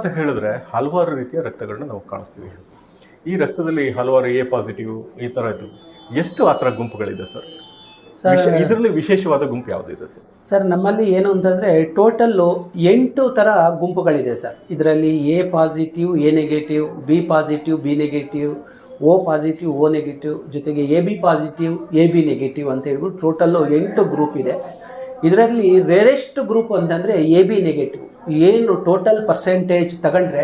ಅಂತ ಹೇಳಿದ್ರೆ ಹಲವಾರು ರೀತಿಯ ರಕ್ತಗಳನ್ನ ನಾವು ಕಾಣಿಸ್ತೀವಿ. ಈ ರಕ್ತದಲ್ಲಿ ಹಲವಾರು ಎ ಪಾಸಿಟಿವ್ ಈ ಥರ ಇದು ಎಷ್ಟು ಆ ಥರ ಗುಂಪುಗಳಿದೆ ಸರ್? ಇದರಲ್ಲಿ ವಿಶೇಷವಾದ ಗುಂಪು ಯಾವುದಿದೆ ಸರ್? ಸರ್ ನಮ್ಮಲ್ಲಿ ಏನು ಅಂತಂದರೆ ಟೋಟಲ್ಲು ಎಂಟು ಥರ ಗುಂಪುಗಳಿದೆ ಸರ್. ಇದರಲ್ಲಿ A positive A negative B positive B negative O positive O negative ಜೊತೆಗೆ A B positive A B negative ಅಂತ ಹೇಳ್ಬಿಟ್ಟು ಟೋಟಲ್ಲು ಎಂಟು ಗ್ರೂಪ್ ಇದೆ. ಇದರಲ್ಲಿ ರೇರೆಸ್ಟ್ ಗ್ರೂಪ್ ಅಂತಂದರೆ ಎ ಬಿ ನೆಗೆಟಿವ್ ಏನು ಟೋಟಲ್ ಪರ್ಸೆಂಟೇಜ್ ತಗೊಂಡ್ರೆ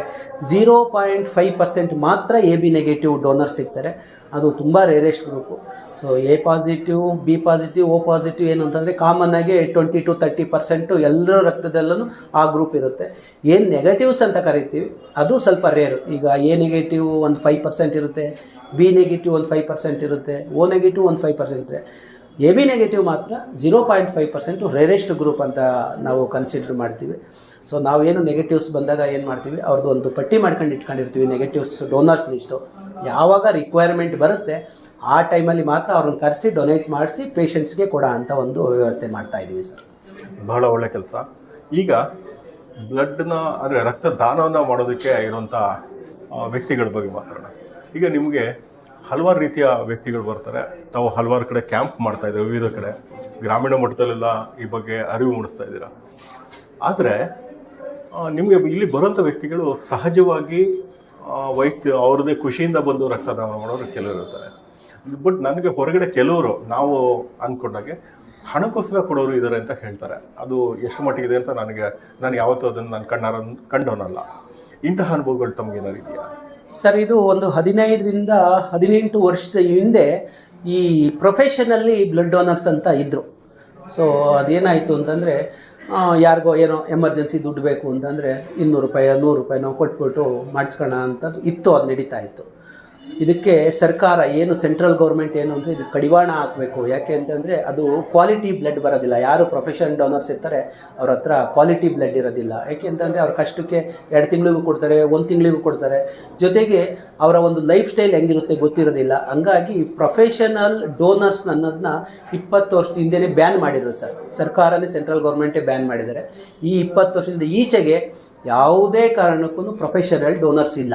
ಝೀರೋ ಪಾಯಿಂಟ್ ಫೈವ್ ಪರ್ಸೆಂಟ್ ಮಾತ್ರ ಎ ಬಿ ನೆಗೆಟಿವ್ ಡೋನರ್ ಸಿಗ್ತಾರೆ. ಅದು ತುಂಬ rarest group so A positive B positive O positive ಏನು ಅಂತಂದರೆ ಕಾಮನ್ ಆಗಿ ಟ್ವೆಂಟಿ ಟು ತರ್ಟಿ ಪರ್ಸೆಂಟು ಎಲ್ಲರ ರಕ್ತದಲ್ಲೂ ಆ ಗ್ರೂಪ್ ಇರುತ್ತೆ. ಏನು ನೆಗೆಟಿವ್ಸ್ ಅಂತ ಕರಿತೀವಿ, ಅದು ಸ್ವಲ್ಪ ರೇರು ಈಗ ಎ ನೆಗೆಟಿವ್ ಒಂದು ಫೈವ್ ಪರ್ಸೆಂಟ್ ಇರುತ್ತೆ ಬಿ ನೆಗೆಟಿವ್ ಒಂದು ಫೈವ್ ಪರ್ಸೆಂಟ್ ಇರುತ್ತೆ ಓ ನೆಗೆಟಿವ್ ಒಂದು ಫೈವ್ ಪರ್ಸೆಂಟ್ ಇರುತ್ತೆ. ಎ ಬಿ ನೆಗೆಟಿವ್ ಮಾತ್ರ zero point five percent rarest group ಅಂತ ನಾವು ಕನ್ಸಿಡರ್ ಮಾಡ್ತೀವಿ. ಸೊ ನಾವೇನು ನೆಗೆಟಿವ್ಸ್ ಬಂದಾಗ ಏನು ಮಾಡ್ತೀವಿ? ಅವ್ರದ್ದು ಒಂದು ಪಟ್ಟಿ ಮಾಡ್ಕೊಂಡು ಇಟ್ಕೊಂಡಿರ್ತೀವಿ ನೆಗೆಟಿವ್ಸ್ ಡೋನರ್ಸ್ ಲಿಸ್ಟು ಯಾವಾಗ ರಿಕ್ವೈರ್ಮೆಂಟ್ ಬರುತ್ತೆ, ಆ ಟೈಮಲ್ಲಿ ಮಾತ್ರ ಅವ್ರನ್ನ ಕರೆಸಿ ಡೊನೇಟ್ ಮಾಡಿಸಿ ಪೇಷಂಟ್ಸ್ಗೆ ಕೊಡೋ ಅಂತ ಒಂದು ವ್ಯವಸ್ಥೆ ಮಾಡ್ತಾ ಇದ್ದೀವಿ ಸರ್. ಬಹಳ ಒಳ್ಳೆ ಕೆಲಸ. ಈಗ ಬ್ಲಡ್ನ ಅಂದರೆ ರಕ್ತದಾನವನ್ನು ಮಾಡೋದಕ್ಕೆ ಇರುವಂಥ ವ್ಯಕ್ತಿಗಳ ಬಗ್ಗೆ ಮಾತಾಡೋಣ. ಈಗ ನಿಮಗೆ ಹಲವಾರು ರೀತಿಯ ವ್ಯಕ್ತಿಗಳು ಬರ್ತಾರೆ. ತಾವು ಹಲವಾರು ಕಡೆ ಕ್ಯಾಂಪ್ ಮಾಡ್ತಾ ಇದ್ದಾರೆ, ವಿವಿಧ ಕಡೆ. ಗ್ರಾಮೀಣ ಮಟ್ಟದಲ್ಲೆಲ್ಲ ಈ ಬಗ್ಗೆ ಅರಿವು ಮೂಡಿಸ್ತಾ ಇದ್ದೀರಾ? ಆದರೆ ನಿಮಗೆ ಇಲ್ಲಿ ಬರುವಂಥ ವ್ಯಕ್ತಿಗಳು ಸಹಜವಾಗಿ ವೈಯಕ್ತಿ ಅವ್ರದೇ ಅವ್ರದ್ದೇ ಖುಷಿಯಿಂದ ಬಂದು ರಕ್ತದಾನ ಮಾಡೋರು ಕೆಲವರು ಇರ್ತಾರೆ. ಬಟ್ ನನಗೆ ಹೊರಗಡೆ ಕೆಲವರು, ನಾವು ಅಂದ್ಕೊಂಡಾಗೆ ಹಣಕ್ಕೋಸ್ಕರ ಕೊಡೋರು ಇದ್ದಾರೆ ಅಂತ ಹೇಳ್ತಾರೆ. ಅದು ಎಷ್ಟು ಇದೆ ಅಂತ ನನಗೆ, ನಾನು ಯಾವತ್ತೂ ಅದನ್ನು ನಾನು ಕಣ್ಣಾರ ಕಂಡೋನಲ್ಲ ಇಂತಹ ಅನುಭವಗಳು ತಮಗೇನಾರಿದೆಯಾ ಸರ್ ಇದು ಒಂದು ಹದಿನೈದರಿಂದ ಹದಿನೆಂಟು ವರ್ಷದ ಹಿಂದೆ ಈ ಪ್ರೊಫೆಷನಲ್ಲಿ ಬ್ಲಡ್ ಡೋನರ್ಸ್ ಅಂತ ಇದ್ದರು ಸೊ ಅದೇನಾಯಿತು ಅಂತಂದರೆ ಯಾರಿಗೋ ಏನೋ ಎಮರ್ಜೆನ್ಸಿ ದುಡ್ಡು ಬೇಕು ಅಂತಂದರೆ ಇನ್ನೂರು ರೂಪಾಯಿ, ನೂರು ರೂಪಾಯಿ ನಾವು ಕೊಟ್ಬಿಟ್ಟು ಮಾಡಿಸ್ಕೋಣ ಅಂತದ್ದು ಇತ್ತು, ಅದು ನಡೀತಾ ಇತ್ತು. ಇದಕ್ಕೆ ಸರ್ಕಾರ ಏನು ಸೆಂಟ್ರಲ್ ಗೌರ್ಮೆಂಟ್ ಏನು ಅಂದರೆ ಇದು ಕಡಿವಾಣ ಹಾಕಬೇಕು. ಯಾಕೆ ಅಂತಂದರೆ ಅದು ಕ್ವಾಲಿಟಿ ಬ್ಲಡ್ ಬರೋದಿಲ್ಲ. ಯಾರು ಪ್ರೊಫೆಷನ್ ಡೋನರ್ಸ್ ಇರ್ತಾರೆ, ಅವ್ರ ಹತ್ರ ಕ್ವಾಲಿಟಿ ಬ್ಲಡ್ ಇರೋದಿಲ್ಲ. ಯಾಕೆ ಅಂತಂದರೆ ಅವ್ರ ಕಷ್ಟಕ್ಕೆ ಎರಡು ತಿಂಗಳಿಗೂ ಕೊಡ್ತಾರೆ, ಒಂದು ತಿಂಗಳಿಗೂ ಕೊಡ್ತಾರೆ. ಜೊತೆಗೆ ಅವರ ಒಂದು ಲೈಫ್ ಸ್ಟೈಲ್ ಹೆಂಗಿರುತ್ತೆ ಗೊತ್ತಿರೋದಿಲ್ಲ. ಹಂಗಾಗಿ ಪ್ರೊಫೆಷನಲ್ ಡೋನರ್ಸ್ ಅನ್ನೋದನ್ನ ಇಪ್ಪತ್ತು ವರ್ಷದ ಹಿಂದೆನೇ ಬ್ಯಾನ್ ಮಾಡಿದರು ಸರ್. ಸರ್ಕಾರನೇ ಸೆಂಟ್ರಲ್ ಗೌರ್ಮೆಂಟೇ ಬ್ಯಾನ್ ಮಾಡಿದ್ದಾರೆ. ಈ ಇಪ್ಪತ್ತು ವರ್ಷದಿಂದ ಈಚೆಗೆ ಯಾವುದೇ ಕಾರಣಕ್ಕೂ ಪ್ರೊಫೆಷನಲ್ ಡೋನರ್ಸ್ ಇಲ್ಲ.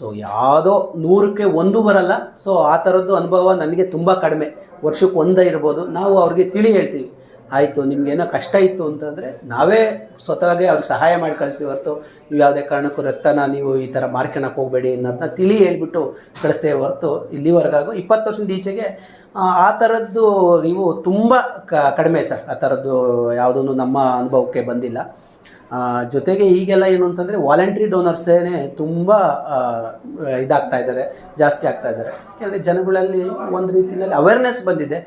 ಸೊ ಯಾವುದೋ ನೂರಕ್ಕೆ ಒಂದು ಬರಲ್ಲ. ಸೊ ಆ ಥರದ್ದು ಅನುಭವ ನನಗೆ ತುಂಬ ಕಡಿಮೆ. ವರ್ಷಕ್ಕೆ ಒಂದೇ ಇರ್ಬೋದು. ನಾವು ಅವ್ರಿಗೆ ತಿಳಿ ಹೇಳ್ತೀವಿ. ಆಯಿತು ನಿಮ್ಗೇನೋ ಕಷ್ಟ ಇತ್ತು ಅಂತಂದರೆ ನಾವೇ ಸ್ವತಃಗೆ ಅವ್ರಿಗೆ ಸಹಾಯ ಮಾಡಿ ಕಳಿಸ್ತೀವಿ ಹೊರತು ನೀವು ಯಾವುದೇ ಕಾರಣಕ್ಕೂ ರಕ್ತನ ನೀವು ಈ ಥರ ಮಾರ್ಕೊಳಕ್ಕೆ ಹೋಗಬೇಡಿ ಅನ್ನೋದನ್ನ ತಿಳಿ ಹೇಳ್ಬಿಟ್ಟು ಕಳಿಸ್ತೇವೆ ಹೊರತು ಇಲ್ಲಿವರೆಗಾಗೂ ಇಪ್ಪತ್ತು ವರ್ಷದ ಈಚೆಗೆ ಆ, ಥರದ್ದು ಇವು ತುಂಬ ಕಡಿಮೆ ಸರ್. ಆ ಥರದ್ದು ಯಾವುದೂ ನಮ್ಮ ಅನುಭವಕ್ಕೆ ಬಂದಿಲ್ಲ. ಜೊತೆಗೆ ಈಗೆಲ್ಲ ಏನು ಅಂತಂದರೆ ವಾಲಂಟ್ರಿ ಡೋನರ್ಸೇನೆ ತುಂಬ ಇದಾಗ್ತಾ ಇದ್ದಾರೆ, ಜಾಸ್ತಿ ಆಗ್ತಾ ಇದ್ದಾರೆ. ಯಾಕೆಂದರೆ ಜನಗಳಲ್ಲಿ ಒಂದು ರೀತಿಯಲ್ಲಿ ಅವೇರ್ನೆಸ್ ಬಂದಿದೆ.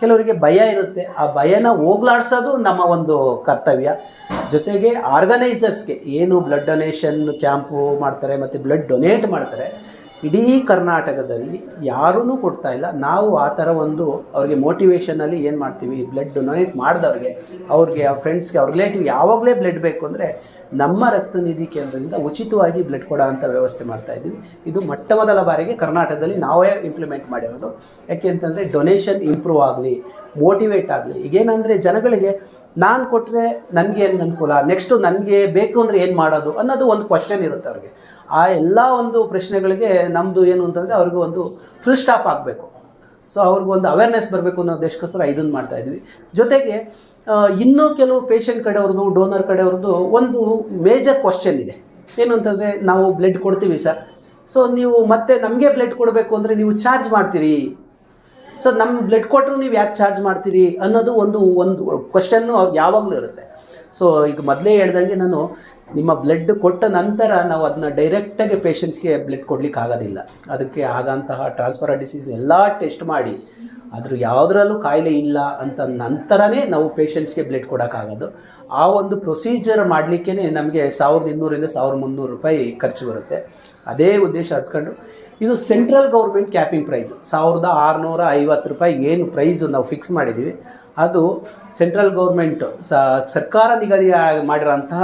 ಕೆಲವರಿಗೆ ಭಯ ಇರುತ್ತೆ. ಆ ಭಯನ ಹೋಗ್ಲಾಡ್ಸೋದು ನಮ್ಮ ಒಂದು ಕರ್ತವ್ಯ. ಜೊತೆಗೆ ಆರ್ಗನೈಸರ್ಸ್ಗೆ ಏನು ಬ್ಲಡ್ ಡೊನೇಷನ್ ಕ್ಯಾಂಪು ಮಾಡ್ತಾರೆ, ಮತ್ತು ಬ್ಲಡ್ ಡೊನೇಟ್ ಮಾಡ್ತಾರೆ ಇಡೀ ಕರ್ನಾಟಕದಲ್ಲಿ ಯಾರೂ ಕೊಡ್ತಾ ಇಲ್ಲ. ನಾವು ಆ ಥರ ಒಂದು ಅವ್ರಿಗೆ ಮೋಟಿವೇಶನಲ್ಲಿ ಏನು ಮಾಡ್ತೀವಿ? ಬ್ಲಡ್ ಡೊನೇಟ್ ಮಾಡಿದವ್ರಿಗೆ, ಅವ್ರಿಗೆ ಅವ್ರ ಫ್ರೆಂಡ್ಸ್ಗೆ ಅವ್ರ ರಿಲೇಟಿವ್ ಯಾವಾಗಲೇ ಬ್ಲಡ್ ಬೇಕು ಅಂದರೆ ನಮ್ಮ ರಕ್ತನಿಧಿ ಕೇಂದ್ರದಿಂದ ಉಚಿತವಾಗಿ ಬ್ಲಡ್ ಕೊಡೋ ಅಂಥ ವ್ಯವಸ್ಥೆ ಮಾಡ್ತಾ ಇದ್ದೀವಿ. ಇದು ಮೊಟ್ಟ ಮೊದಲ ಬಾರಿಗೆ ಕರ್ನಾಟಕದಲ್ಲಿ ನಾವೇ ಇಂಪ್ಲಿಮೆಂಟ್ ಮಾಡಿರೋದು. ಯಾಕೆ ಅಂತಂದರೆ ಡೊನೇಷನ್ ಇಂಪ್ರೂವ್ ಆಗಲಿ ಮೋಟಿವೇಟ್ ಆಗಲಿ. ಈಗೇನಂದರೆ ಜನಗಳಿಗೆ ನಾನು ಕೊಟ್ಟರೆ ನನಗೆ ಏನು ಅನುಕೂಲ? ನೆಕ್ಸ್ಟು ನನಗೆ ಬೇಕು ಅಂದರೆ ಏನು ಮಾಡೋದು ಅನ್ನೋದು ಒಂದು ಕ್ವಶನ್ ಇರುತ್ತೆ ಅವ್ರಿಗೆ. ಆ ಎಲ್ಲ ಒಂದು ಪ್ರಶ್ನೆಗಳಿಗೆ ನಮ್ಮದು ಏನು ಅಂತಂದರೆ ಅವ್ರಿಗೆ ಒಂದು ಫುಲ್ ಸ್ಟಾಪ್ ಆಗಬೇಕು. ಸೊ ಅವ್ರಿಗೊಂದು ಅವೇರ್ನೆಸ್ ಬರಬೇಕು ಅನ್ನೋ ದೇಶಕ್ಕೋಸ್ಕರ ಇದನ್ನು ಮಾಡ್ತಾ ಇದ್ವಿ. ಜೊತೆಗೆ ಇನ್ನೂ ಕೆಲವು ಪೇಷಂಟ್ ಕಡೆಯವ್ರದ್ದು ಡೋನರ್ ಕಡೆಯವ್ರದ್ದು ಒಂದು ಮೇಜರ್ ಕ್ವಶನ್ ಇದೆ. ಏನು ಅಂತಂದರೆ, ನಾವು ಬ್ಲಡ್ ಕೊಡ್ತೀವಿ ಸರ್ ಸೊ ನೀವು ಮತ್ತೆ ನಮಗೆ ಬ್ಲಡ್ ಕೊಡಬೇಕು ಅಂದರೆ ನೀವು ಚಾರ್ಜ್ ಮಾಡ್ತೀರಿ. ಸೊ ನಮ್ಮ ಬ್ಲಡ್ ಕೊಟ್ಟರು ನೀವು ಯಾಕೆ ಚಾರ್ಜ್ ಮಾಡ್ತೀರಿ ಅನ್ನೋದು ಒಂದು ಒಂದು ಕ್ವಶನ್ನು ಯಾವಾಗಲೂ ಇರುತ್ತೆ. ಸೊ ಈಗ ಮೊದಲೇ ಹೇಳ್ದಂಗೆ ನಾನು ನಿಮ್ಮ ಬ್ಲಡ್ ಕೊಟ್ಟ ನಂತರ ನಾವು ಅದನ್ನ ಡೈರೆಕ್ಟಾಗಿ ಪೇಷಂಟ್ಸ್ಗೆ ಬ್ಲಡ್ ಕೊಡ್ಲಿಕ್ಕೆ ಆಗೋದಿಲ್ಲ. ಅದಕ್ಕೆ ಆಗಂತಹ ಟ್ರಾನ್ಸ್ಫರ್ ಡಿಸೀಸ್ ಎಲ್ಲ ಟೆಸ್ಟ್ ಮಾಡಿ ಅದ್ರ ಯಾವುದರಲ್ಲೂ ಕಾಯಿಲೆ ಇಲ್ಲ ಅಂತ ನಂತರನೇ ನಾವು ಪೇಷಂಟ್ಸ್ಗೆ ಬ್ಲಡ್ ಕೊಡೋಕ್ಕಾಗೋದು ಆ ಒಂದು ಪ್ರೊಸೀಜರ್ ಮಾಡಲಿಕ್ಕೇ ನಮಗೆ ಸಾವಿರದ ಇನ್ನೂರಿಂದ ಸಾವಿರದ ಮುನ್ನೂರು ರೂಪಾಯಿ ಖರ್ಚು ಬರುತ್ತೆ. ಅದೇ ಉದ್ದೇಶ ಹತ್ಕೊಂಡು ಇದು ಸೆಂಟ್ರಲ್ ಗೌರ್ಮೆಂಟ್ ಕ್ಯಾಪಿಂಗ್ ಪ್ರೈಸ್ ಸಾವಿರದ ಆರುನೂರ ಐವತ್ತು ರೂಪಾಯಿ ಏನು ಪ್ರೈಸು ನಾವು ಫಿಕ್ಸ್ ಮಾಡಿದ್ದೀವಿ ಅದು ಸೆಂಟ್ರಲ್ ಗೌರ್ಮೆಂಟ್ ಸರ್ಕಾರ ನಿಗದಿ ಮಾಡಿರೋಂತಹ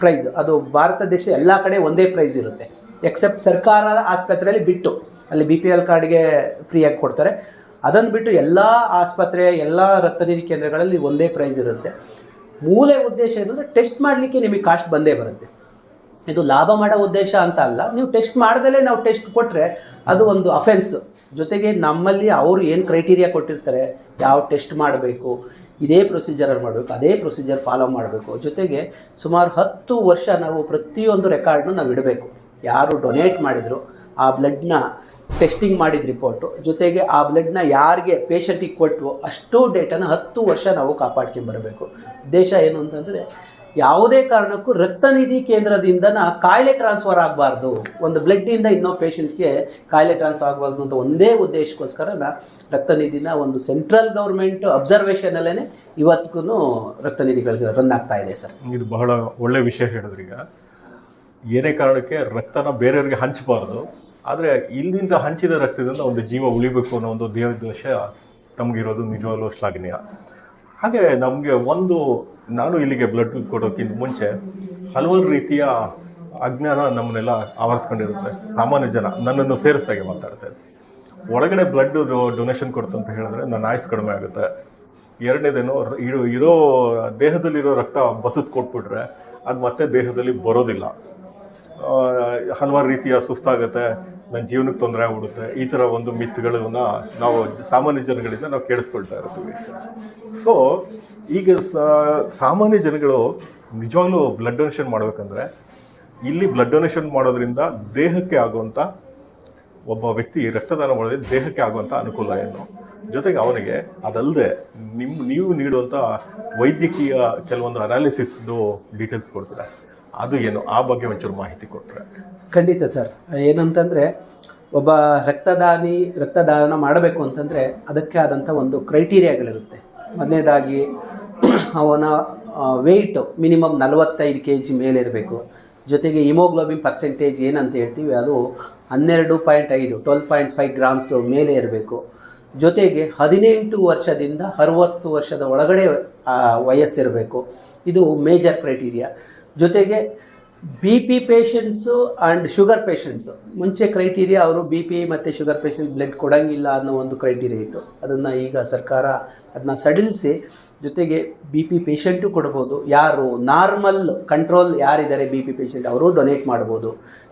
ಪ್ರೈಸ್ ಅದು ಭಾರತ ದೇಶ ಎಲ್ಲ ಕಡೆ ಒಂದೇ ಪ್ರೈಸ್ ಇರುತ್ತೆ. ಎಕ್ಸೆಪ್ಟ್ ಸರ್ಕಾರ ಆಸ್ಪತ್ರೆಯಲ್ಲಿ ಬಿಟ್ಟು, ಅಲ್ಲಿ ಬಿ ಪಿ ಎಲ್ ಕಾರ್ಡ್ಗೆ ಫ್ರೀಯಾಗಿ ಕೊಡ್ತಾರೆ. ಅದನ್ನು ಬಿಟ್ಟು ಎಲ್ಲ ಆಸ್ಪತ್ರೆ, ಎಲ್ಲ ರಕ್ತನಿಧಿ ಕೇಂದ್ರಗಳಲ್ಲಿ ಒಂದೇ ಪ್ರೈಸ್ ಇರುತ್ತೆ. ಮೂಲ ಉದ್ದೇಶ ಏನಂದರೆ ಟೆಸ್ಟ್ ಮಾಡಲಿಕ್ಕೆ ನಿಮಗೆ ಕಾಸ್ಟ್ ಬಂದೇ ಬರುತ್ತೆ. ಇದು ಲಾಭ ಮಾಡೋ ಉದ್ದೇಶ ಅಂತ ಅಲ್ಲ. ನೀವು ಟೆಸ್ಟ್ ಮಾಡ್ದಲೇ ನಾವು ಟೆಸ್ಟ್ ಕೊಟ್ಟರೆ ಅದು ಒಂದು ಅಫೆನ್ಸ್ ಜೊತೆಗೆ ನಮ್ಮಲ್ಲಿ ಅವರು ಏನು ಕ್ರೈಟೀರಿಯಾ ಕೊಟ್ಟಿರ್ತಾರೆ, ಯಾವ ಟೆಸ್ಟ್ ಮಾಡಬೇಕು, ಇದೇ ಪ್ರೊಸೀಜರಲ್ಲಿ ಮಾಡಬೇಕು, ಅದೇ ಪ್ರೊಸೀಜರ್ ಫಾಲೋ ಮಾಡಬೇಕು. ಜೊತೆಗೆ ಸುಮಾರು ಹತ್ತು ವರ್ಷ ನಾವು ಪ್ರತಿಯೊಂದು ರೆಕಾರ್ಡ್ನು ನಾವು ಇಡಬೇಕು. ಯಾರು ಡೊನೇಟ್ ಮಾಡಿದ್ರು, ಆ ಬ್ಲಡ್ನ ಟೆಸ್ಟಿಂಗ್ ಮಾಡಿದ ರಿಪೋರ್ಟು ಜೊತೆಗೆ ಆ ಬ್ಲಡ್ನ ಯಾರಿಗೆ ಪೇಷಂಟಿಗೆ ಕೊಟ್ಟು ಅಷ್ಟು ಡೇಟನ ಹತ್ತು ವರ್ಷ ನಾವು ಕಾಪಾಡ್ಕೊಂಡು ಬರಬೇಕು. ಉದ್ದೇಶ ಏನು ಅಂತಂದರೆ ಯಾವುದೇ ಕಾರಣಕ್ಕೂ ರಕ್ತನಿಧಿ ಕೇಂದ್ರದಿಂದ ಕಾಯಿಲೆ ಟ್ರಾನ್ಸ್ಫರ್ ಆಗಬಾರ್ದು. ಒಂದು ಬ್ಲಡ್ಡಿಂದ ಇನ್ನೋ ಪೇಷಂಟ್ಗೆ ಕಾಯಿಲೆ ಟ್ರಾನ್ಸ್ಫರ್ ಆಗಬಾರ್ದು ಅಂತ ಒಂದೇ ಉದ್ದೇಶಕ್ಕೋಸ್ಕರ ರಕ್ತನಿಧಿನ ಒಂದು ಸೆಂಟ್ರಲ್ ಗೌರ್ಮೆಂಟ್ ಅಬ್ಸರ್ವೇಷನಲ್ಲೇ ಇವತ್ತಿಗೂ ರಕ್ತನಿಧಿಗಳಿಗೆ ರನ್ ಆಗ್ತಾ ಇದೆ ಸರ್. ಇದು ಬಹಳ ಒಳ್ಳೆ ವಿಷಯ ಹೇಳಿದ್ರಿ ಈಗ. ಏನೇ ಕಾರಣಕ್ಕೆ ರಕ್ತನ ಬೇರೆಯವ್ರಿಗೆ ಹಂಚಬಾರ್ದು. ಆದರೆ ಇಲ್ಲಿಂದ ಹಂಚಿದ ರಕ್ತದಿಂದ ಒಂದು ಜೀವ ಉಳಿಬೇಕು ಅನ್ನೋ ಒಂದು ದೇವೋದ್ದೇಶ ತಮಗಿರೋದು ನಿಜವಾಗ್ಲೂ ಶ್ಲಾಘನೀಯ. ಹಾಗೆ ನಮಗೆ ಒಂದು ನಾನು ಇಲ್ಲಿಗೆ ಬ್ಲಡ್ ಕೊಡೋಕ್ಕಿಂತ ಮುಂಚೆ ಹಲವಾರು ರೀತಿಯ ಅಜ್ಞಾನ ನಮ್ಮನ್ನೆಲ್ಲ ಆವರಿಸ್ಕೊಂಡಿರುತ್ತೆ. ಸಾಮಾನ್ಯ ಜನ ನನ್ನನ್ನು ಸೇರಿಸ್ದಾಗೆ ಮಾತಾಡ್ತಾ ಇದ್ದೆ ಒಳಗಡೆ ಬ್ಲಡ್ ಡೊನೇಷನ್ ಕೊಡ್ತು ಅಂತ ಹೇಳಿದ್ರೆ ನನ್ನ ಆಯ್ಸ್ ಕಡಿಮೆ ಆಗುತ್ತೆ. ಎರಡನೇದೇನು, ಇರೋ ಇರೋ ದೇಹದಲ್ಲಿರೋ ರಕ್ತ ಬಸದ್ ಕೊಟ್ಬಿಟ್ರೆ ಅದು ಮತ್ತೆ ದೇಹದಲ್ಲಿ ಬರೋದಿಲ್ಲ. ಹಲವಾರು ರೀತಿಯ ಸುಸ್ತಾಗುತ್ತೆ. ನನ್ನ ಜೀವನಕ್ಕೆ ತೊಂದರೆ ಆಗ್ಬಿಡುತ್ತೆ. ಈ ಥರ ಒಂದು ಮಿತ್ಗಳನ್ನ ನಾವು ಸಾಮಾನ್ಯ ಜನಗಳಿಂದ ನಾವು ಕೇಳಿಸ್ಕೊಳ್ತಾ ಇರ್ತೀವಿ. ಸೊ ಈಗ ಸಾಮಾನ್ಯ ಜನಗಳು ನಿಜವಾಗ್ಲೂ ಬ್ಲಡ್ ಡೊನೇಷನ್ ಮಾಡಬೇಕಂದ್ರೆ, ಇಲ್ಲಿ ಬ್ಲಡ್ ಡೊನೇಷನ್ ಮಾಡೋದ್ರಿಂದ ದೇಹಕ್ಕೆ ಆಗುವಂಥ ಒಬ್ಬ ವ್ಯಕ್ತಿ ರಕ್ತದಾನ ಮಾಡೋದ್ರಿಂದ ದೇಹಕ್ಕೆ ಆಗುವಂಥ ಅನುಕೂಲ ಏನು? ಜೊತೆಗೆ ಅವನಿಗೆ ಅದಲ್ಲದೆ ನಿಮ್ಮ ನೀವು ನೀಡುವಂಥ ವೈದ್ಯಕೀಯ ಕೆಲವೊಂದು ಅನಾಲಿಸಿಸ್ದು ಡೀಟೇಲ್ಸ್ ಕೊಡ್ತೀರಾ? ಅದು ಏನು? ಆ ಬಗ್ಗೆ ಒಂಚೂರು ಮಾಹಿತಿ ಕೊಟ್ಟರೆ ಖಂಡಿತ ಸರ್. ಏನಂತಂದರೆ, ಒಬ್ಬ ರಕ್ತದಾನಿ, ರಕ್ತದಾನ ಮಾಡಬೇಕು ಅಂತಂದರೆ ಅದಕ್ಕೆ ಆದಂಥ ಒಂದು ಕ್ರೈಟೀರಿಯಾಗಳಿರುತ್ತೆ. ಮೊದಲನೇದಾಗಿ, ಅವನ ವೆಯ್ಟು ಮಿನಿಮಮ್ ನಲವತ್ತೈದು ಕೆ ಜಿ ಮೇಲೆ ಇರಬೇಕು ಜೊತೆಗೆ ಹಿಮೋಗ್ಲೋಬಿನ್ ಪರ್ಸೆಂಟೇಜ್ ಏನಂತ ಹೇಳ್ತೀವಿ, ಅದು ಹನ್ನೆರಡು ಪಾಯಿಂಟ್ ಐದು ಟ್ವೆಲ್ ಪಾಯಿಂಟ್ ಫೈವ್ ಗ್ರಾಮ್ಸ್ ಮೇಲೆ ಇರಬೇಕು. ಜೊತೆಗೆ ಹದಿನೆಂಟು ವರ್ಷದಿಂದ ಅರುವತ್ತು ವರ್ಷದ ಒಳಗಡೆ ವಯಸ್ಸಿರಬೇಕು. ಇದು ಮೇಜರ್ ಕ್ರೈಟೀರಿಯಾ ಜೊತೆಗೆ B P patients and sugar patients ಮುಂಚೆ ಕ್ರೈಟೀರಿಯಾ ಅವರು ಬಿ ಪಿ ಮತ್ತು ಶುಗರ್ ಪೇಷಂಟ್ ಬ್ಲಡ್ ಕೊಡೋಂಗಿಲ್ಲ ಅನ್ನೋ ಒಂದು ಕ್ರೈಟೀರಿಯಾ ಇತ್ತು. ಅದನ್ನು ಈಗ ಸರ್ಕಾರ ಅದನ್ನ ಸಡಿಲಿಸಿ ಜೊತೆಗೆ ಬಿ ಪಿ ಪೇಷಂಟು ಕೊಡ್ಬೋದು. ಯಾರು ನಾರ್ಮಲ್ ಕಂಟ್ರೋಲ್ ಯಾರಿದ್ದಾರೆ ಬಿ ಪಿ ಪೇಷಂಟ್ ಅವರು ಡೊನೇಟ್ ಮಾಡ್ಬೋದು.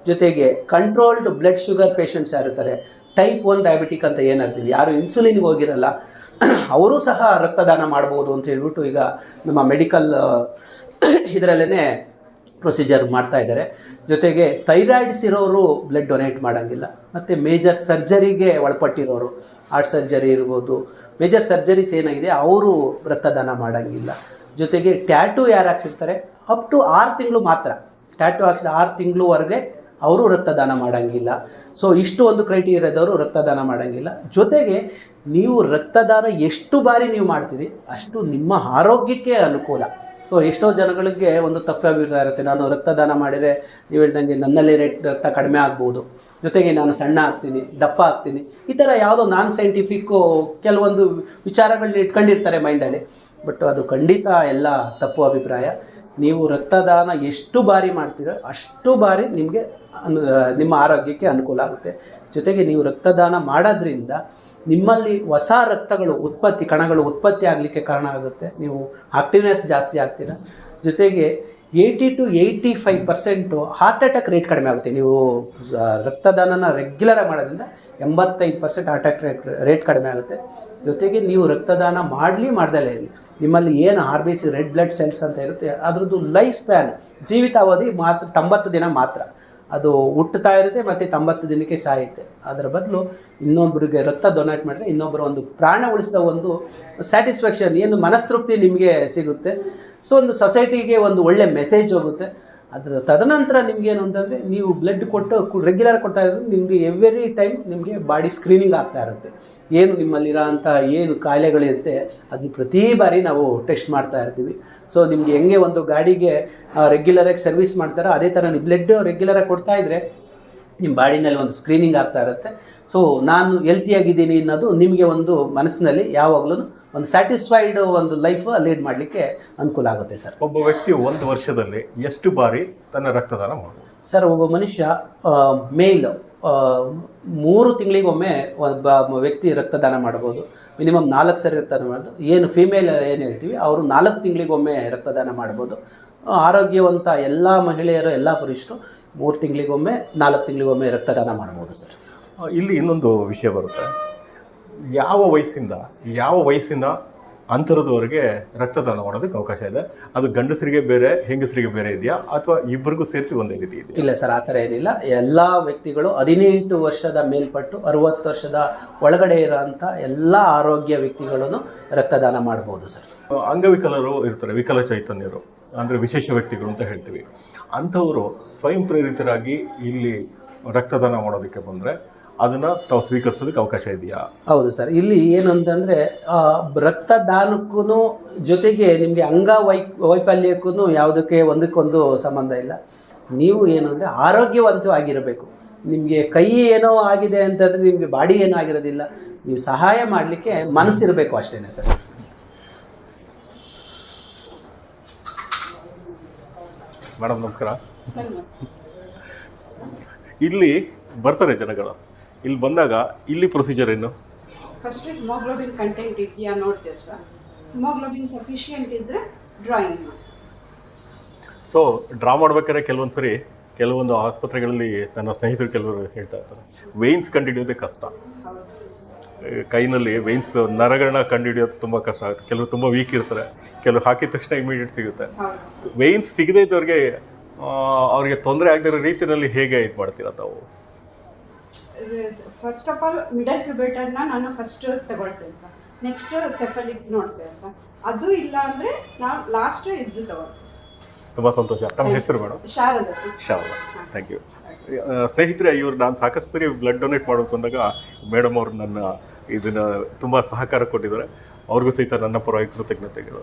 ಜೊತೆಗೆ ಕಂಟ್ರೋಲ್ಡ್ ಬ್ಲಡ್ ಶುಗರ್ ಪೇಷಂಟ್ಸ್ ಯಾರಿರ್ತಾರೆ ಟೈಪ್ ಒನ್ ಡಯಾಬಿಟಿಕ್ ಅಂತ ಏನಿರ್ತೀವಿ ಯಾರು ಇನ್ಸುಲಿನ್ಗೆ ಹೋಗಿರಲ್ಲ, ಅವರು ಸಹ ರಕ್ತದಾನ ಮಾಡ್ಬೋದು ಅಂತ ಹೇಳ್ಬಿಟ್ಟು ಈಗ ನಮ್ಮ ಮೆಡಿಕಲ್ ಇದರಲ್ಲೇ ಪ್ರೊಸೀಜರ್ ಮಾಡ್ತಾ ಇದ್ದಾರೆ. ಜೊತೆಗೆ ಥೈರಾಯ್ಡ್ಸ್ ಇರೋರು ಬ್ಲಡ್ ಡೊನೇಟ್ ಮಾಡೋಂಗಿಲ್ಲ. ಮತ್ತು ಮೇಜರ್ ಸರ್ಜರಿಗೆ ಒಳಪಟ್ಟಿರೋರು ಹಾರ್ಟ್ ಸರ್ಜರಿ ಇರ್ಬೋದು ಮೇಜರ್ ಸರ್ಜರೀಸ್ ಏನಾಗಿದೆ, ಅವರು ರಕ್ತದಾನ ಮಾಡೋಂಗಿಲ್ಲ. ಜೊತೆಗೆ ಟ್ಯಾಟೂ ಯಾರು ಹಾಕ್ಸಿರ್ತಾರೆ? ಅಪ್ ಟು ಆರು ತಿಂಗಳು ಮಾತ್ರ. ಟ್ಯಾಟೂ ಹಾಕ್ಸಿದ ಆರು ತಿಂಗಳವರೆಗೆ ಅವರು ರಕ್ತದಾನ ಮಾಡೋಂಗಿಲ್ಲ. ಸೊ ಇಷ್ಟು ಒಂದು ಕ್ರೈಟೀರಿಯಾದವರು ರಕ್ತದಾನ ಮಾಡೋಂಗಿಲ್ಲ. ಜೊತೆಗೆ ನೀವು ರಕ್ತದಾನ ಎಷ್ಟು ಬಾರಿ ನೀವು ಮಾಡ್ತೀರಿ, ಅಷ್ಟು ನಿಮ್ಮ ಆರೋಗ್ಯಕ್ಕೆ ಅನುಕೂಲ. ಸೊ ಎಷ್ಟೋ ಜನಗಳಿಗೆ ಒಂದು ತಪ್ಪು ಅಭಿಪ್ರಾಯ ಇರುತ್ತೆ. ನಾನು ರಕ್ತದಾನ ಮಾಡಿದರೆ ನೀವು ಹೇಳ್ದಂಗೆ ನನ್ನಲ್ಲಿ ರೇಟ್ ರಕ್ತ ಕಡಿಮೆ ಆಗ್ಬೋದು. ಜೊತೆಗೆ ನಾನು ಸಣ್ಣ ಆಗ್ತೀನಿ, ದಪ್ಪ ಆಗ್ತೀನಿ. ಈ ಥರ ಯಾವುದೋ ನಾನ್ ಸೈಂಟಿಫಿಕ್ಕು ಕೆಲವೊಂದು ವಿಚಾರಗಳನ್ನ ಇಟ್ಕೊಂಡಿರ್ತಾರೆ ಮೈಂಡಲ್ಲಿ ಬಟ್ ಅದು ಖಂಡಿತ ಎಲ್ಲ ತಪ್ಪು ಅಭಿಪ್ರಾಯ. ನೀವು ರಕ್ತದಾನ ಎಷ್ಟು ಬಾರಿ ಮಾಡ್ತೀರೋ ಅಷ್ಟು ಬಾರಿ ನಿಮಗೆ ನಿಮ್ಮ ಆರೋಗ್ಯಕ್ಕೆ ಅನುಕೂಲ ಆಗುತ್ತೆ. ಜೊತೆಗೆ ನೀವು ರಕ್ತದಾನ ಮಾಡೋದ್ರಿಂದ ನಿಮ್ಮಲ್ಲಿ ಹೊಸ ರಕ್ತಗಳು ಉತ್ಪತ್ತಿ, ಕಣಗಳು ಉತ್ಪತ್ತಿ ಆಗಲಿಕ್ಕೆ ಕಾರಣ ಆಗುತ್ತೆ. ನೀವು ಆಕ್ಟಿವ್ನೆಸ್ ಜಾಸ್ತಿ ಆಗ್ತೀರ. ಜೊತೆಗೆ eighty to eighty five percent heart attack rate ಕಡಿಮೆ ಆಗುತ್ತೆ. ನೀವು ರಕ್ತದಾನನ ರೆಗ್ಯುಲರಾಗಿ ಮಾಡೋದ್ರಿಂದ ಎಂಬತ್ತೈದು ಪರ್ಸೆಂಟ್ ಹಾರ್ಟ್ ಅಟ್ಯಾಕ್ ರೇಟ್ ಕಡಿಮೆ ಆಗುತ್ತೆ. ಜೊತೆಗೆ ನೀವು ರಕ್ತದಾನ ಮಾಡಲಿ ಮಾಡ್ದಲೇ ಇರಲಿ ನಿಮ್ಮಲ್ಲಿ ಏನು R B C red blood cells ಅಂತ ಇರುತ್ತೆ, ಅದರದ್ದು ಲೈಫ್ ಸ್ಪ್ಯಾನ್ ಜೀವಿತಾವಧಿ ಮಾತ್ರ, ತೊಂಬತ್ತು ದಿನ ಮಾತ್ರ. ಅದು ಹುಟ್ಟುತ್ತಾ ಇರುತ್ತೆ ಮತ್ತು ತೊಂಬತ್ತು ದಿನಕ್ಕೆ ಸಾಯುತ್ತೆ. ಅದರ ಬದಲು ಇನ್ನೊಬ್ಬರಿಗೆ ರಕ್ತ ಡೊನೇಟ್ ಮಾಡಿದ್ರೆ ಇನ್ನೊಬ್ಬರು ಒಂದು ಪ್ರಾಣ ಉಳಿಸಿದ ಒಂದು ಸ್ಯಾಟಿಸ್ಫ್ಯಾಕ್ಷನ್ ಏನು ಮನಸ್ತೃಪ್ತಿ ನಿಮಗೆ ಸಿಗುತ್ತೆ. ಸೊ ಒಂದು ಸೊಸೈಟಿಗೆ ಒಂದು ಒಳ್ಳೆ ಮೆಸೇಜ್ ಹೋಗುತ್ತೆ. ಅದರ ತದನಂತರ ನಿಮಗೇನು ಅಂತಂದರೆ ನೀವು ಬ್ಲಡ್ ಕೊಟ್ಟು ರೆಗ್ಯುಲರ್ ಕೊಡ್ತಾ ಇದ್ರೆ ನಿಮಗೆ ಎವ್ರಿ ಟೈಮ್ ನಿಮಗೆ ಬಾಡಿ ಸ್ಕ್ರೀನಿಂಗ್ ಆಗ್ತಾ ಇರುತ್ತೆ. ಏನು ನಿಮ್ಮಲ್ಲಿರೋ ಏನು ಕಾಯಿಲೆಗಳಿರುತ್ತೆ, ಅದು ಪ್ರತಿ ಬಾರಿ ನಾವು ಟೆಸ್ಟ್ ಮಾಡ್ತಾ ಇರ್ತೀವಿ. ಸೊ ನಿಮಗೆ ಹೆಂಗೆ ಒಂದು ಗಾಡಿಗೆ ರೆಗ್ಯುಲರಾಗಿ ಸರ್ವಿಸ್ ಮಾಡ್ತಾರೋ ಅದೇ ಥರ ನೀವು ಬ್ಲಡ್ ರೆಗ್ಯುಲರಾಗಿ ಕೊಡ್ತಾ ಇದ್ದರೆ ನಿಮ್ಮ ಬಾಡಿನಲ್ಲಿ ಒಂದು ಸ್ಕ್ರೀನಿಂಗ್ ಆಗ್ತಾ ಇರುತ್ತೆ. ಸೊ ನಾನು ಹೆಲ್ತಿಯಾಗಿದ್ದೀನಿ ಅನ್ನೋದು ನಿಮಗೆ ಒಂದು ಮನಸ್ಸಿನಲ್ಲಿ ಯಾವಾಗಲೂ ಒಂದು ಸ್ಯಾಟಿಸ್ಫೈಡ್ ಒಂದು ಲೈಫ್ ಲೀಡ್ ಮಾಡಲಿಕ್ಕೆ ಅನುಕೂಲ ಆಗುತ್ತೆ ಸರ್. ಒಬ್ಬ ವ್ಯಕ್ತಿ ಒಂದು ವರ್ಷದಲ್ಲಿ ಎಷ್ಟು ಬಾರಿ ತನ್ನ ರಕ್ತದಾನ ಮಾಡಬಹುದು ಸರ್ ಒಬ್ಬ ಮನುಷ್ಯ ಮೇಲ್ ಮೂರು ತಿಂಗಳಿಗೊಮ್ಮೆ ಒಬ್ಬ ವ್ಯಕ್ತಿ ರಕ್ತದಾನ ಮಾಡ್ಬೋದು. ಮಿನಿಮಮ್ ನಾಲ್ಕು ಸರಿ ರಕ್ತದಾನ ಮಾಡೋದು ಏನು ಫಿಮೇಲ್ ಏನು ಹೇಳ್ತೀವಿ ಅವರು ನಾಲ್ಕು ತಿಂಗಳಿಗೊಮ್ಮೆ ರಕ್ತದಾನ ಮಾಡ್ಬೋದು. ಆರೋಗ್ಯವಂತ ಎಲ್ಲ ಮಹಿಳೆಯರು ಎಲ್ಲ ಪುರುಷರು ಮೂರು ತಿಂಗಳಿಗೊಮ್ಮೆ ನಾಲ್ಕು ತಿಂಗಳಿಗೊಮ್ಮೆ ರಕ್ತದಾನ ಮಾಡ್ಬೋದು ಸರ್. ಇಲ್ಲಿ ಇನ್ನೊಂದು ವಿಷಯ ಬರುತ್ತೆ. ಯಾವ ವಯಸ್ಸಿಂದ ಯಾವ ವಯಸ್ಸಿಂದ ಅಂತರದವರೆಗೆ ರಕ್ತದಾನ ಮಾಡೋದಕ್ಕೆ ಅವಕಾಶ ಇದೆ. ಅದು ಗಂಡಸರಿಗೆ ಬೇರೆ ಹೆಂಗಸರಿಗೆ ಬೇರೆ ಇದೆಯಾ? ಅಥವಾ ಇಬ್ಬರಿಗೂ ಸೇರಿಸಿ ಒಂದೇ ರೀತಿ ಇದೆ ಇಲ್ಲ ಸರ್ ಆ ಥರ ಏನಿಲ್ಲ. ಎಲ್ಲ ವ್ಯಕ್ತಿಗಳು ಹದಿನೆಂಟು ವರ್ಷದ ಮೇಲ್ಪಟ್ಟು ಅರುವತ್ತು ವರ್ಷದ ಒಳಗಡೆ ಇರೋಂಥ ಎಲ್ಲ ಆರೋಗ್ಯ ವ್ಯಕ್ತಿಗಳನ್ನು ರಕ್ತದಾನ ಮಾಡ್ಬೋದು ಸರ್. ಅಂಗವಿಕಲರು ಇರ್ತಾರೆ ವಿಕಲ ಚೈತನ್ಯರು ಅಂದರೆ ವಿಶೇಷ ವ್ಯಕ್ತಿಗಳು ಅಂತ ಹೇಳ್ತೀವಿ. ಅಂಥವರು ಸ್ವಯಂ ಪ್ರೇರಿತರಾಗಿ ಇಲ್ಲಿ ರಕ್ತದಾನ ಮಾಡೋದಕ್ಕೆ ಬಂದರೆ ಅದನ್ನು ತಾವು ಸ್ವೀಕರಿಸೋದಕ್ಕೆ ಅವಕಾಶ ಇದೆಯಾ? ಹೌದು ಸರ್. ಇಲ್ಲಿ ಏನು ಅಂತಂದರೆ ರಕ್ತದಾನಕ್ಕೂ ಜೊತೆಗೆ ನಿಮಗೆ ಅಂಗ ವೈ ವೈಫಲ್ಯಕ್ಕೂ ಯಾವುದಕ್ಕೆ ಒಂದಕ್ಕೊಂದು ಸಂಬಂಧ ಇಲ್ಲ. ನೀವು ಏನು ಅಂದರೆ ಆರೋಗ್ಯವಂತವಾಗಿರಬೇಕು ನಿಮಗೆ ಕೈ ಏನೋ ಆಗಿದೆ ಅಂತಂದರೆ ನಿಮಗೆ ಬಾಡಿ ಏನೋ ಆಗಿರೋದಿಲ್ಲ. ನೀವು ಸಹಾಯ ಮಾಡಲಿಕ್ಕೆ ಮನಸ್ಸಿರಬೇಕು ಅಷ್ಟೇ ಸರ್. ಮೇಡಮ್ ನಮಸ್ಕಾರ. ಇಲ್ಲಿ ಬರ್ತಾರೆ ಜನಗಳು. ಇಲ್ಲಿ ಬಂದಾಗ ಇಲ್ಲಿ ಪ್ರೊಸೀಜರ್ ಏನು? ಫಸ್ಟ್ ಹಿಮೋಗ್ಲೋಬಿನ್ ಕಂಟೆಂಟ್ ಇದೆಯಾ ನೋಡ್ತೇವೆ ಸರ್ ಹಿಮೋಗ್ಲೋಬಿನ್ ಸಫಿಷಿಯೆಂಟ್ ಇದ್ದರೆ ಡ್ರಾಯಿಂಗ್ ಸೊ ಡ್ರಾ ಮಾಡ್ಬೇಕಾದ್ರೆ ಕೆಲವೊಂದು ಸರಿ ಕೆಲವೊಂದು ಆಸ್ಪತ್ರೆಗಳಲ್ಲಿ ನನ್ನ ಸ್ನೇಹಿತರು ಕೆಲವರು ಹೇಳ್ತಾ ಇರ್ತಾರೆ ವೇನ್ಸ್ ಕಂಡುಹಿಡಿಯೋದೇ ಕಷ್ಟ. ಕೈನಲ್ಲಿ ವೇನ್ಸ್ ನರಗಳನ್ನ ಕಂಡುಹಿಡಿಯೋದು ತುಂಬ ಕಷ್ಟ ಆಗುತ್ತೆ. ಕೆಲವರು ತುಂಬ ವೀಕ್ ಇರ್ತಾರೆ ಕೆಲವರು ಹಾಕಿದ ತಕ್ಷಣ ಇಮಿಡಿಯೇಟ್ ಸಿಗುತ್ತೆ. ವೇನ್ಸ್ ಸಿಗದೇ ಇದ್ದವ್ರಿಗೆ ಅವರಿಗೆ ಅವ್ರಿಗೆ ತೊಂದರೆ ಆಗದಿರೋ ರೀತಿಯಲ್ಲಿ ಹೇಗೆ ಇದು ಮಾಡ್ತೀರಾ ತಾವು? ಫಸ್ಟ್ ಆಫ್ ಆಲ್ ಮಿಡಲ್ ಕ್ಯೂಬೇಟರ್ನ ನಾನು ಫಸ್ಟ್ ತಗೊಳ್ತೇನೆ ಸರ್ ನೆಕ್ಸ್ಟ್ ಸೆಫಲಿಕ್ ನೋಡ್ತೇವೆ ಸರ್ ಅದು ಇಲ್ಲ ಅಂದರೆ ನಾವು ಲಾಸ್ಟ್ ಇದು ತಗೊಳ್ತೇವೆ ತುಂಬ ಸಂತೋಷ. ತಮ್ಮ ಹೆಸರು madam Sharada Shavala thank you ಸ್ನೇಹಿತರೆ ಇವ್ರು ನಾನು ಸಾಕಷ್ಟು ಸರಿ ಬ್ಲಡ್ ಡೊನೇಟ್ ಮಾಡಬೇಕು ಬಂದಾಗ ಮೇಡಮ್ ಅವರು ನನ್ನ ಇದನ್ನು ತುಂಬ ಸಹಕಾರ ಕೊಟ್ಟಿದ್ದಾರೆ. ಅವ್ರಿಗೂ ಸಹಿತ ನನ್ನ ಪರವಾಗಿ ಕೃತಜ್ಞತೆಗಳು.